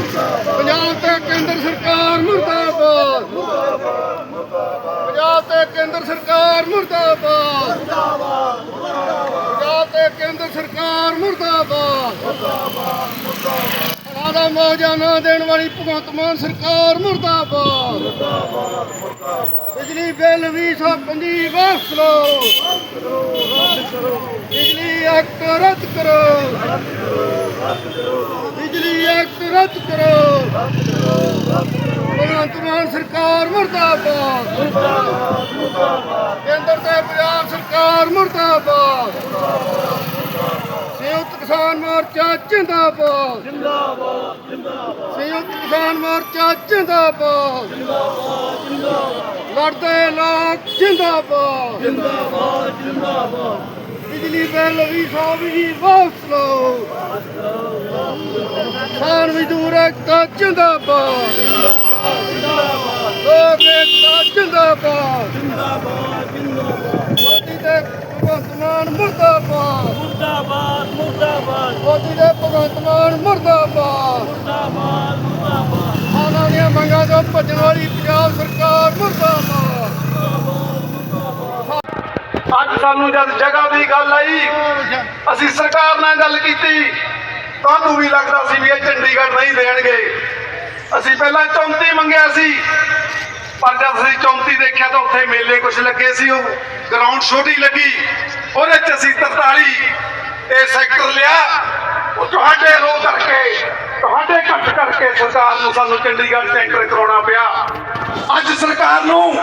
ਪੰਜਾਬ ਤੇ ਕੇਂਦਰ ਸਰਕਾਰ ਮੁਰਦਾਬਾਦ। ਪੰਜਾਬ ਤੇ ਕੇਂਦਰ ਸਰਕਾਰ ਮੁਰਦਾਬਾਦ। ਪੰਜਾਬ ਤੇ ਕੇਂਦਰ ਸਰਕਾਰ ਮੁਰਦਾਬਾਦ। ਮੁਰਦਾਬਾਦ ਮੌਜਾ ਨਾ ਦੇਣ ਵਾਲੀ ਭਗਵੰਤ ਮਾਨ ਸਰਕਾਰ ਮੁਰਦਾਬਾਦ। ਬਿਜਲੀ ਬਿੱਲ 225 ਵਾਪਸ ਲਓ ਬਿਜਲੀ ਐਕਟ ਰੱਦ ਕਰੋ। ਬਿਜਲੀ ਰੱਦ ਕਰੋ। ਭਗਵੰਤ ਮਾਨ ਸਰਕਾਰ ਮੁਰਦਾਬਾਦ। ਕੇਂਦਰ ਤੇ ਪੰਜਾਬ ਸਰਕਾਰ ਮੁਰਦਾਬਾਦ। ਸੰਯੁਕਤ ਕਿਸਾਨ ਮੋਰਚਾ ਜਿੰਦਾਬਾਦ। ਜਿੰਦਾਬਾਦ ਜਿੰਦਾਬਾਦ ਸੰਯੁਕਤ ਕਿਸਾਨ ਮੋਰਚਾ ਜਿੰਦਾਬਾਦ। ਜਿੰਦਾਬਾਦ ਜਿੰਦਾਬਾਦ ਲੜਦੇ ਲੋਕ ਜਿੰਦਾਬਾਦ। ਜਿੰਦਾਬਾਦ ਜਿੰਦਾਬਾਦ ਬਿਜਲੀ ਬਿੱਲ ਵੀ ਸੌ ਵੀ ਵਾਪਸ ਲਓ। ਏਕਤਾ ਜਿੰਦਾਬਾਦ। ਲੋਕ ਏਕਤਾ ਜਿੰਦਾਬਾਦ। ਮੋਦੀ ਦੇ ਭਗਵੰਤ ਮਾਨ ਮੁਰਦਾਬਾਦ। ਮੁਰਦਾਬਾਦ ਮੁਰਦਾਬਾਦ ਮੋਦੀ ਦੇ ਭਗਵੰਤ ਮਾਨ ਮੁਰਦਾਬਾਦ। ਮੁਰਦਾਬਾਦ ਮੁਰਦਾਬਾਦ ਆਨਾਂ ਦੀਆਂ ਮੰਗਾਂ ਤੋਂ ਭੱਜਣ ਵਾਲੀ ਪੰਜਾਬ ਸਰਕਾਰ ਮੁਰਦਾਬਾਦ। ਅੱਜ ਸਾਨੂੰ ਜਦ ਜਗ੍ਹਾ ਦੀ ਗੱਲ ਆਈ, ਅਸੀਂ ਸਰਕਾਰ ਨਾਲ ਗੱਲ ਕੀਤੀ। ਤੁਹਾਨੂੰ ਵੀ ਲੱਗਦਾ ਸੀ ਵੀ ਇਹ ਚੰਡੀਗੜ੍ਹ ਨਹੀਂ ਦੇਣਗੇ। ਅਸੀਂ ਪਹਿਲਾਂ 34 ਮੰਗਿਆ ਸੀ, ਪਰ ਜਦ ਅਸੀਂ 34 ਦੇਖਿਆ ਤਾਂ ਉੱਥੇ ਮੇਲੇ ਕੁਝ ਲੱਗੇ ਸੀ, ਉਹ ਗਰਾਊਂਡ ਛੋਟੀ ਲੱਗੀ, ਉਹਦੇ ਚ ਅਸੀਂ 43 ਇਹ ਸੈਕਟਰ ਲਿਆ। ਉਹ ਤੁਹਾਡੇ ਰੋ ਕਰਕੇ, ਤੁਹਾਡੇ ਘੱਟ ਕਰਕੇ ਸਰਕਾਰ ਨੂੰ ਸਾਨੂੰ ਚੰਡੀਗੜ੍ਹ ਸੈਂਟਰ ਕਰਾਉਣਾ ਪਿਆ। ਅੱਜ ਸਰਕਾਰ ਨੂੰ